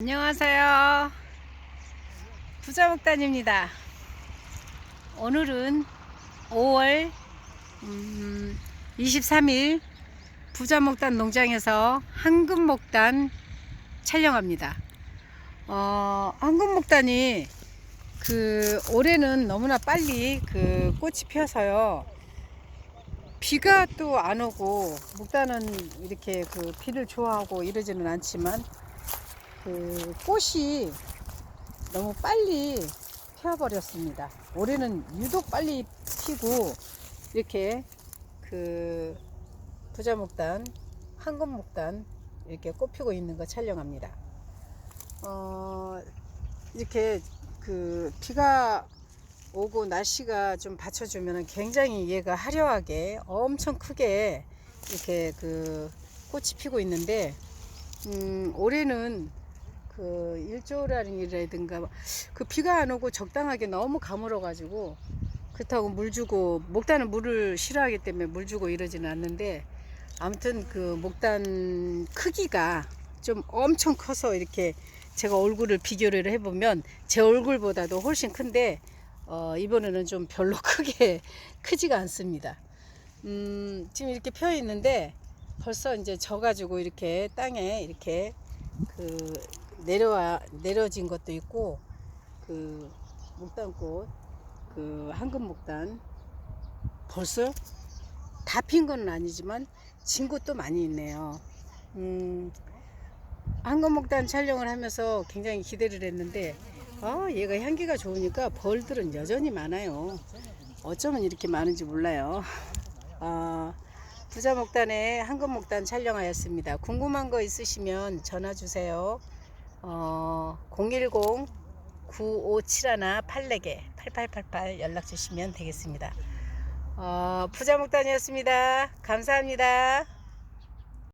안녕하세요. 부자목단입니다. 오늘은 5월 음, 23일 부자목단 농장에서 황금목단 촬영합니다. 어, 황금목단이 그 올해는 너무나 빨리 그 꽃이 피어서요. 비가 또 안 오고 목단은 이렇게 그 비를 좋아하고 이러지는 않지만 그 꽃이 너무 빨리 피어버렸습니다. 올해는 유독 빨리 피고 이렇게 그 부자목단, 황금목단 이렇게 꽃 피고 있는 거 촬영합니다. 어, 이렇게 그 비가 오고 날씨가 좀 받쳐주면 굉장히 얘가 화려하게 엄청 크게 이렇게 그 꽃이 피고 있는데 음, 올해는 그 일조라든가 그 비가 안 오고 적당하게 너무 가물어 가지고 그렇다고 물 주고 목단은 물을 싫어하기 때문에 물 주고 이러지는 않는데 아무튼 그 목단 크기가 좀 엄청 커서 이렇게 제가 얼굴을 비교를 해보면 제 얼굴보다도 훨씬 큰데 어, 이번에는 좀 별로 크게 크지가 않습니다. 음, 지금 이렇게 펴 있는데 벌써 이제 져가지고 이렇게 땅에 이렇게 그 내려와 내려진 것도 있고 그 목단꽃 그 황금 목단 벌써 다 핀 건 아니지만 진 것도 많이 있네요. 음, 황금 목단 촬영을 하면서 굉장히 기대를 했는데 아 얘가 향기가 좋으니까 벌들은 여전히 많아요. 어쩌면 이렇게 많은지 몰라요. 아, 부자 목단에 황금 목단 촬영하였습니다. 궁금한 거 있으시면 전화 주세요. 어, 010-9571-84개 8888 연락 주시면 되겠습니다. 어, 부자목단이었습니다. 감사합니다.